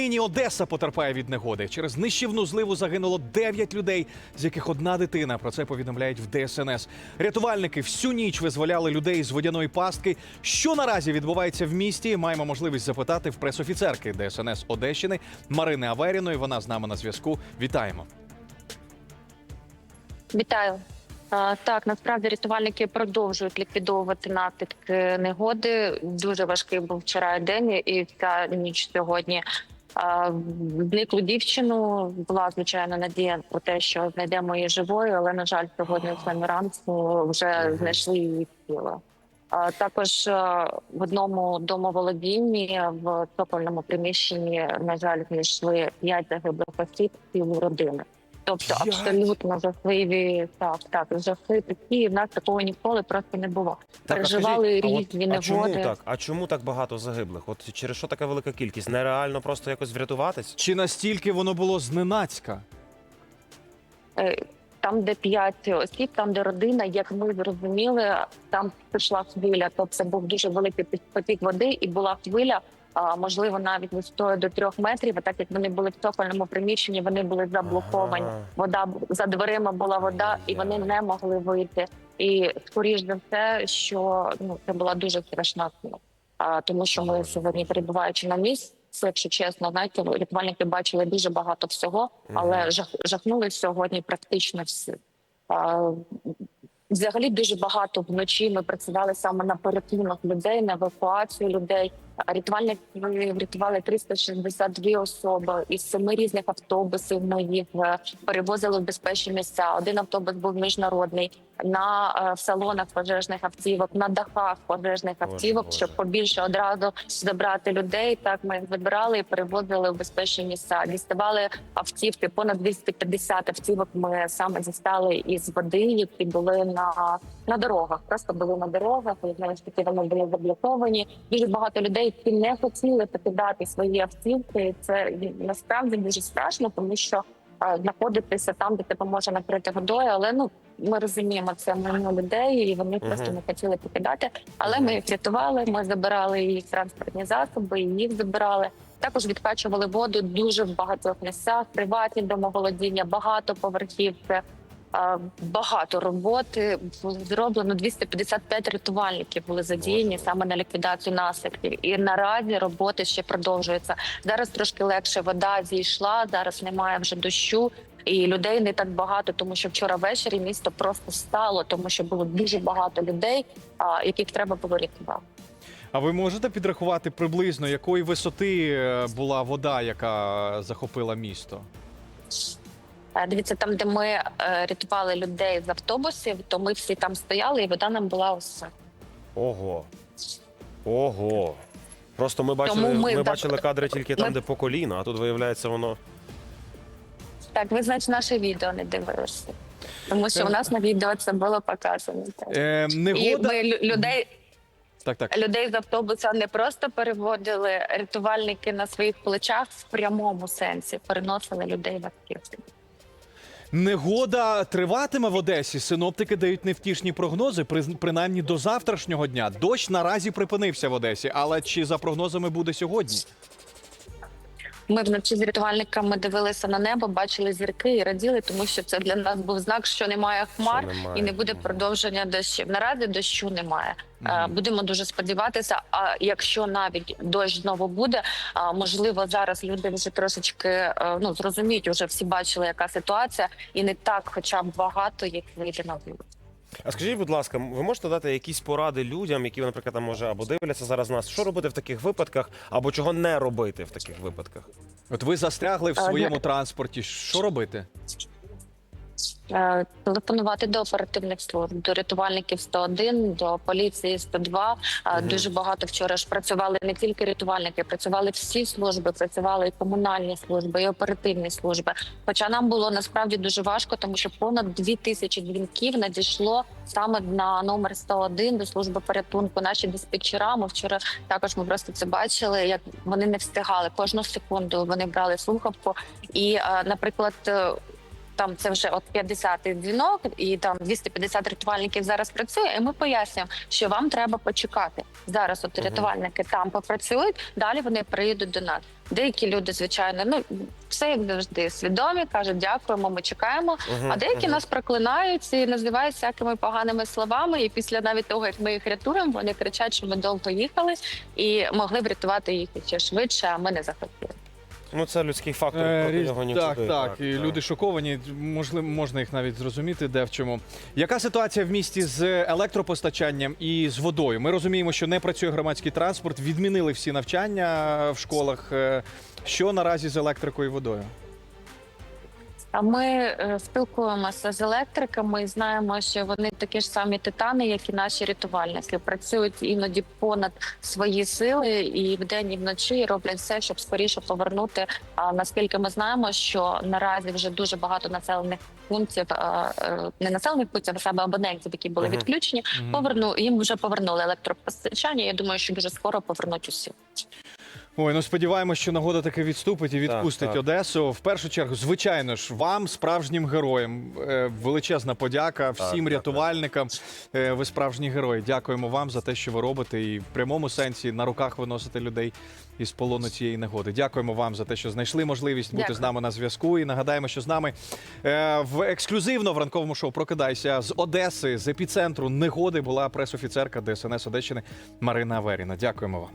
Нині Одеса потерпає від негоди. Через нищівну зливу загинуло 9 людей, з яких одна дитина. Про це повідомляють в ДСНС. Рятувальники всю ніч визволяли людей з водяної пастки. Що наразі відбувається в місті? Маємо можливість запитати в пресофіцерки ДСНС Одещини Марини Аверіної. Вона з нами на зв'язку. Вітаємо. Вітаю. Так, насправді рятувальники продовжують ліквідовувати наслідки негоди. Дуже важкий був вчора день і ця ніч сьогодні. Зниклу дівчину була звичайно надія про те, що знайдемо її живою, але на жаль, сьогодні в самі ранку вже знайшли її тіло. Також е, в одному домоволодінні в цокольному приміщенні, на жаль, знайшли п'ять загиблих осіб цілу родини. Тобто П'ять? абсолютно жахливі так, так, жахи такі. В нас такого ніколи просто не було. Переживали скажіть, а от- різні а чому негоди. так? А чому так багато загиблих? От через що така велика кількість? Нереально просто якось врятуватись? Чи настільки воно було зненацька? Е, Там, де п'ять осіб, там, де родина, як ми зрозуміли, там пішла хвиля. Тобто це був дуже великий потік води, і була хвиля. Можливо, навіть висотою до трьох метрів. А так як вони були в цокольному приміщенні, вони були заблоковані. Ага. Вода за дверима була вода, і вони не могли вийти. І скоріш за все, що ну це була дуже страшна. А тому, що ми сьогодні перебуваючи на місці, якщо чесно, знаєте, рятувальники бачили дуже багато всього, але жах, жахнули сьогодні практично всі. А, Взагалі дуже багато вночі ми працювали саме на порятунок людей, на евакуацію людей. Рятувальники врятували 362 особи із семи різних автобусів. Ми їх е, перевозили в безпечні місця. Один автобус був міжнародний на е, в салонах пожежних автівок, на дахах пожежних автівок, Боже. щоб побільше одразу забрати людей. Так ми їх забирали і перевозили в безпечні місця. Діставали автівки. Понад 250 автівок ми саме дістали із води, які були на, на дорогах. Просто були на дорогах. знову ж таки вони були заблоковані. Дуже багато людей, які не хотіли покидати свої автівки. Це насправді дуже страшно, тому що е, знаходитися там, де тебе може накрити водою, але ну. Ми розуміємо, це майно людей, і вони просто не хотіли покидати. Але Мгм. ми їх рятували. Ми забирали їх транспортні засоби, і їх забирали. Також відкачували воду дуже в багатьох місцях, приватні домоволодіння, багато поверхівки. а, Багато роботи було зроблено. 255 рятувальників були задіяні саме на ліквідацію наслідків. І наразі роботи ще продовжуються. Зараз трошки легше вода зійшла. Зараз немає вже дощу. І людей не так багато, тому що вчора ввечері місто просто стало, тому що було дуже багато людей, яких треба було рятувати. А ви можете підрахувати приблизно, якої висоти е, була вода, яка захопила місто? Е, Дивіться, там, де ми е, рятували людей з автобусів, то ми всі там стояли, і вода нам була ось. Ого. Ого. Просто ми бачили, Тому ми, ми так- кадри тільки там, ми- де по коліна, а тут виявляється воно. Так, ви значить наше відео не дивилися. Тому що у нас на відео це було показано. Е, І ми людей, Так, так. людей з автобуса не просто переводили рятувальники на своїх плечах в прямому сенсі, переносили людей в автівки. Негода триватиме в Одесі. Синоптики дають невтішні прогнози, принаймні до завтрашнього дня. Дощ наразі припинився в Одесі, але чи за прогнозами буде сьогодні? Ми вночі з рятувальниками дивилися на небо, бачили зірки і раділи, тому що це для нас був знак, що немає хмар Що немає, і не буде продовження дощів. Наразі дощу немає. Е. Будемо дуже сподіватися. А якщо навіть дощ знову буде, можливо, зараз люди вже трошечки е, ну зрозуміють, вже всі бачили, яка ситуація, і не так, хоча б багато їх вийде на вулицю. А скажіть, будь ласка, ви можете дати якісь поради людям, які, наприклад, там може або дивляться зараз нас, що робити в таких випадках, або чого не робити в таких випадках? От ви застрягли в своєму транспорті. Що робити? Е, Телефонувати до оперативних служб, до рятувальників 101, до поліції 102. Е, Мгм. Дуже багато вчора ж працювали не тільки рятувальники, працювали всі служби, працювали і комунальні служби, і оперативні служби. Хоча нам було насправді дуже важко, тому що понад дві тисячі дзвінків надійшло саме на номер 101 до служби порятунку. Наші диспетчера. Ми вчора також ми просто це бачили. Як вони не встигали кожну секунду. Вони брали слухавку, і, е, наприклад. Там це вже от 50-й дзвінок, і там 250 рятувальників зараз працює. І ми пояснюємо, що вам треба почекати. Зараз от рятувальники там попрацюють, далі вони приїдуть до нас. Деякі люди, звичайно, ну все як завжди, свідомі кажуть, дякуємо, ми чекаємо. А деякі нас проклинають і називають всякими поганими словами. І після навіть того, як ми їх рятуємо, вони кричать, що ми довго їхали і могли б рятувати їх ще швидше, а ми не захотіли. Ну це людський фактор, Е, проти різ- нього нікуди. так, так, і так. люди шоковані. Можливо, можна їх навіть зрозуміти, де в чому. Яка ситуація в місті з електропостачанням і з водою? Ми розуміємо, що не працює громадський транспорт, відмінили всі навчання в школах. Е, Що наразі з електрикою і водою? А ми е, спілкуємося з електриками і знаємо, що вони такі ж самі титани, як і наші рятувальники. Працюють іноді понад свої сили і вдень, і вночі і роблять все, щоб скоріше повернути. А наскільки ми знаємо, що наразі вже дуже багато населених пунктів, е, е, не населених пунктів, а саме абонентів, які були відключені, Мгм. поверну їм вже повернули електропостачання. Я думаю, що дуже скоро повернуть усі. Ой, ну сподіваємося, що нагода таки відступить і відпустить так. Одесу. В першу чергу, звичайно ж, вам, справжнім героям, е, величезна подяка всім дякую. рятувальникам. Е, Ви справжні герої. Дякуємо вам за те, що ви робите, і в прямому сенсі на руках виносите людей із полону цієї негоди. Дякуємо вам за те, що знайшли можливість бути Дякую. з нами на зв'язку. І нагадаємо, що з нами е, в ексклюзивно в ранковому шоу Прокидайся з Одеси, з епіцентру негоди була пресофіцерка ДСНС Одещини Марина Аверіна. Дякуємо вам.